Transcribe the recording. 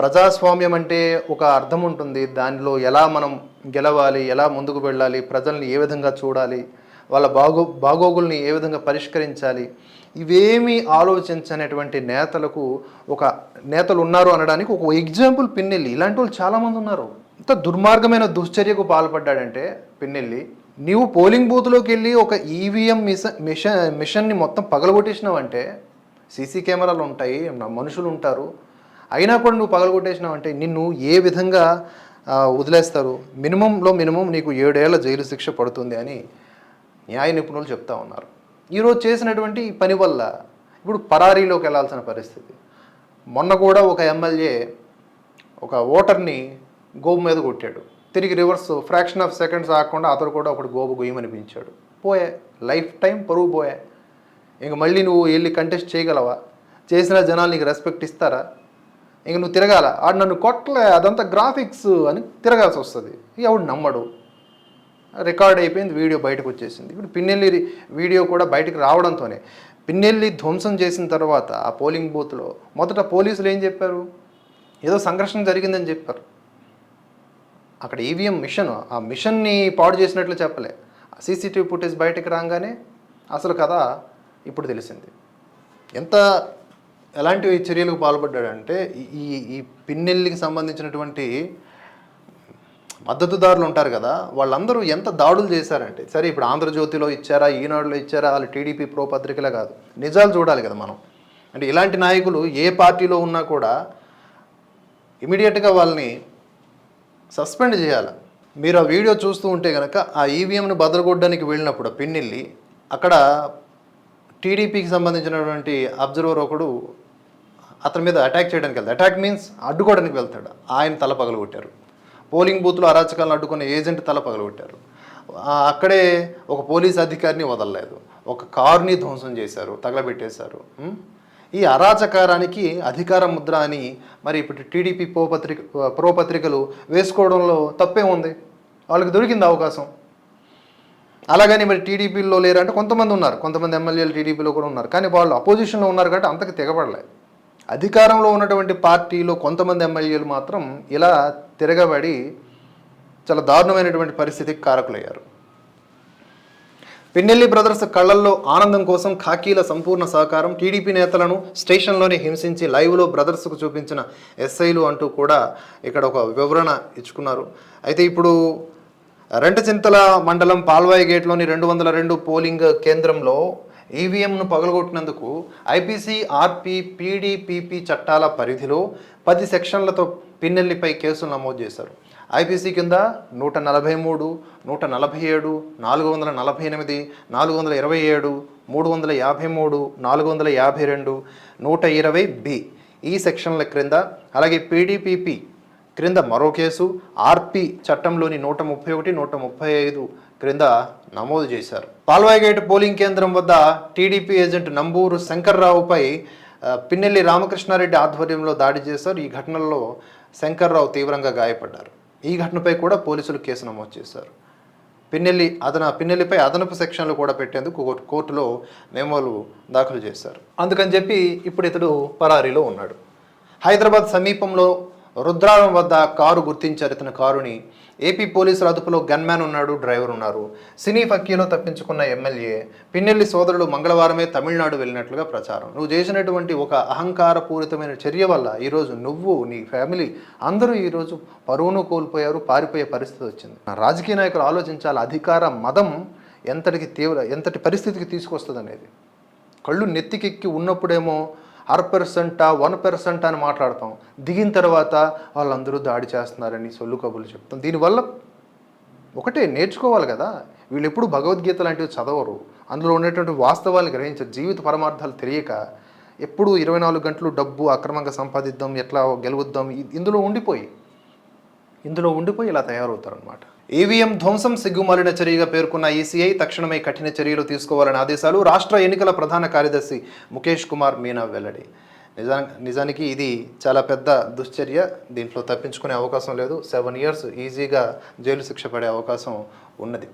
ప్రజాస్వామ్యం అంటే ఒక అర్థం ఉంటుంది. దానిలో ఎలా మనం గెలవాలి ఎలా ముందుకు వెళ్ళాలి ప్రజల్ని ఏ విధంగా చూడాలి వాళ్ళ బాగో బాగోగుల్ని ఏ విధంగా పరిష్కరించాలి ఇవేమీ ఆలోచించనటువంటి నేతలకు ఒక నేతలు ఉన్నారు అనడానికి ఒక ఎగ్జాంపుల్ పిన్నెల్లి. ఇలాంటి వాళ్ళు చాలామంది ఉన్నారు. ఇంత దుర్మార్గమైన దుశ్చర్యకు పాల్పడ్డాడంటే పిన్నెల్లి నీవు పోలింగ్ బూత్లోకి వెళ్ళి ఒక ఈవీఎం మిషన్ మిషన్ మిషన్ని మొత్తం పగలగొట్టేసినావంటే సీసీ కెమెరాలు ఉంటాయి మనుషులు ఉంటారు అయినా కూడా నువ్వు పగలగొట్టేసినావు అంటే నిన్ను ఏ విధంగా వదిలేస్తారు? మినిమంలో మినిమం నీకు ఏడేళ్ళ జైలు శిక్ష పడుతుంది అని న్యాయ నిపుణులు చెప్తా ఉన్నారు. ఈరోజు చేసినటువంటి పని వల్ల ఇప్పుడు పరారీలోకి వెళ్ళాల్సిన పరిస్థితి. మొన్న కూడా ఒక ఎమ్మెల్యే ఒక ఓటర్ని గోబు మీద కొట్టాడు. తిరిగి రివర్స్ ఫ్రాక్షన్ ఆఫ్ సెకండ్స్ ఆగకుండా అతడు కూడా ఒకటి గోబు గొయ్యమనిపించాడు. పోయే లైఫ్ టైం పరువు పోయే. ఇంక మళ్ళీ నువ్వు వెళ్ళి కంటెస్ట్ చేయగలవా? చేసిన జనాలు నీకు రెస్పెక్ట్ ఇస్తారా? ఇంక నువ్వు తిరగాల. ఆడు నన్ను కొట్టలే అదంతా గ్రాఫిక్స్ అని తిరగాల్సి వస్తుంది. ఎవడు నమ్మడు. రికార్డ్ అయిపోయింది వీడియో బయటకు వచ్చేసింది. ఇప్పుడు పిన్నెల్లి వీడియో కూడా బయటకు రావడంతోనే పిన్నెల్లి ధ్వంసం చేసిన తర్వాత ఆ పోలింగ్ బూత్లో మొదట పోలీసులు ఏం చెప్పారు? ఏదో సంఘర్షణ జరిగిందని చెప్పారు. అక్కడ ఈవీఎం మిషన్ ఆ మిషన్ని పాడు చేసినట్లు చెప్పలే. సీసీటీవీ ఫుటేజ్ బయటకు రాగానే అసలు కథ ఇప్పుడు తెలిసింది. ఎంత ఎలాంటి చర్యలకు పాల్పడ్డాడంటే ఈ- ఈ ఈ పిన్నెల్లికి సంబంధించినటువంటి మద్దతుదారులు ఉంటారు కదా వాళ్ళందరూ ఎంత దాడులు చేశారంటే సరే ఇప్పుడు ఆంధ్రజ్యోతిలో ఇచ్చారా ఈనాడులో ఇచ్చారా వాళ్ళు టీడీపీ ప్రో పత్రికలే కాదు. నిజాలు చూడాలి కదా మనం. అంటే ఇలాంటి నాయకులు ఏ పార్టీలో ఉన్నా కూడా ఇమీడియట్గా వాళ్ళని సస్పెండ్ చేయాలి. మీరు ఆ వీడియో చూస్తూ ఉంటే కనుక ఆ ఈవీఎంను బదలగొట్టడానికి వెళ్ళినప్పుడు ఆ పిన్నెల్లి అక్కడ టీడీపీకి సంబంధించినటువంటి అబ్జర్వర్ ఒకడు అతని మీద అటాక్ చేయడానికి వెళ్తాడు. అటాక్ మీన్స్ అడ్డుకోవడానికి వెళ్తాడు. ఆయన తల పగలగొట్టారు. పోలింగ్ బూత్లో అరాచకాలను అడ్డుకున్న ఏజెంట్ తల పగలగొట్టారు. అక్కడే ఒక పోలీస్ అధికారిని వదలలేదు. ఒక కారుని ధ్వంసం చేశారు తగలబెట్టేశారు. ఈ అరాచకారానికి అధికార ముద్ర అని మరి ఇప్పుడు టీడీపీ ప్రో పత్రిక ప్రో పత్రికలు వేసుకోవడంలో తప్పే ఉంది. వాళ్ళకి దొరికింది అవకాశం. అలాగని మరి టీడీపీలో లేరంటే కొంతమంది ఉన్నారు. కొంతమంది ఎమ్మెల్యేలు టీడీపీలో కూడా ఉన్నారు. కానీ వాళ్ళు అపోజిషన్లో ఉన్నారు కాబట్టి అంతకు తెగబడలేదు అధికారంలో ఉన్నటువంటి పార్టీలో కొంతమంది ఎమ్మెల్యేలు మాత్రం ఇలా తిరగబడి చాలా దారుణమైనటువంటి పరిస్థితికి కారకులయ్యారు. పిన్నెల్లి బ్రదర్స్ కళ్ళల్లో ఆనందం కోసం ఖాకీల సంపూర్ణ సహకారం టీడీపీ నేతలను స్టేషన్లోనే హింసించి లైవ్లో బ్రదర్స్కు చూపించిన ఎస్ఐలు అంటూ కూడా ఇక్కడ ఒక వివరణ ఇచ్చుకున్నారు. అయితే ఇప్పుడు రెంటచింతల మండలం పాల్వాయి గేట్లోని రెండు వందల రెండు పోలింగ్ కేంద్రంలో ఈవీఎంను పగలగొట్టినందుకు ఐపీసీ ఆర్పీ పీడీపీపీ చట్టాల పరిధిలో పది సెక్షన్లతో పిన్నెల్లిపై కేసులు నమోదు చేశారు. ఐపీసీ కింద నూట నలభై మూడు నూట నలభై ఏడు నాలుగు వందల నలభై ఎనిమిది నాలుగు వందల ఇరవై ఏడు మూడు వందల యాభై మూడు నాలుగు వందల యాభై రెండు నూట ఇరవై బి ఈ సెక్షన్ల క్రింద అలాగే పీడీపీపీ క్రింద మరో కేసు ఆర్పి చట్టంలోని నూట ముప్పై ఒకటి నూట ముప్పై ఐదు క్రింద నమోదు చేశారు. పాల్వాయిగేట్ పోలింగ్ కేంద్రం వద్ద టీడీపీ ఏజెంట్ నంబూరు శంకర్రావుపై పిన్నెల్లి రామకృష్ణారెడ్డి ఆధ్వర్యంలో దాడి చేశారు. ఈ ఘటనలో శంకర్రావు తీవ్రంగా గాయపడ్డారు. ఈ ఘటనపై కూడా పోలీసులు కేసు నమోదు చేశారు. పిన్నెల్లి అదన పిన్నెల్లిపై అదనపు సెక్షన్లు కూడా పెట్టేందుకు కోర్టులో మెమోలు దాఖలు చేశారు. అందుకని చెప్పి ఇప్పుడు ఇతడు పరారీలో ఉన్నాడు. హైదరాబాద్ సమీపంలో రుద్రారం వద్ద కారు గుర్తించారు ఇతని కారుని ఏపీ పోలీసుల అదుపులో గన్మ్యాన్ ఉన్నాడు డ్రైవర్ ఉన్నారు. సినీ ఫక్కీలో తప్పించుకున్న ఎమ్మెల్యే పిన్నెల్లి సోదరుడు మంగళవారమే తమిళనాడు వెళ్ళినట్లుగా ప్రచారం. నువ్వు చేసినటువంటి ఒక అహంకారపూరితమైన చర్య వల్ల ఈరోజు నువ్వు నీ ఫ్యామిలీ అందరూ ఈరోజు పరువును కోల్పోయారు పారిపోయే పరిస్థితి వచ్చింది. రాజకీయ నాయకులు ఆలోచించాలి అధికార మదం ఎంతటికి తీవ్ర ఎంతటి పరిస్థితికి తీసుకొస్తుంది అనేది కళ్ళు నెత్తికెక్కి ఉన్నప్పుడేమో అర పెర్సెంటా వన్ పెర్సెంట్ అని మాట్లాడతాం. దిగిన తర్వాత వాళ్ళందరూ దాడి చేస్తున్నారని సొల్లు కబుర్లు చెప్తాం. దీనివల్ల ఒకటే నేర్చుకోవాలి కదా. వీళ్ళు ఎప్పుడు భగవద్గీత లాంటివి చదవరు. అందులో ఉండేటువంటి వాస్తవాలను గ్రహించరు జీవిత పరమార్థాలు తెలియక ఎప్పుడు ఇరవై నాలుగు గంటలు డబ్బు అక్రమంగా సంపాదిద్దాం ఎట్లా గెలువుద్దాం ఇందులో ఉండిపోయి ఇందులో ఉండిపోయి ఇలా తయారవుతారనమాట ఈవీఎం ధ్వంసం సిగ్గుమాలిన చర్యగా పేర్కొన్న ఈసీఐ తక్షణమే కఠిన చర్యలు తీసుకోవాలని ఆదేశాలు రాష్ట్ర ఎన్నికల ప్రధాన కార్యదర్శి ముఖేష్ కుమార్ మీనా వెల్లడి. నిజా నిజానికి ఇది చాలా పెద్ద దుశ్చర్య. దీంట్లో తప్పించుకునే అవకాశం లేదు. సెవెన్ ఇయర్స్ ఈజీగా జైలు శిక్ష పడే అవకాశం ఉన్నది.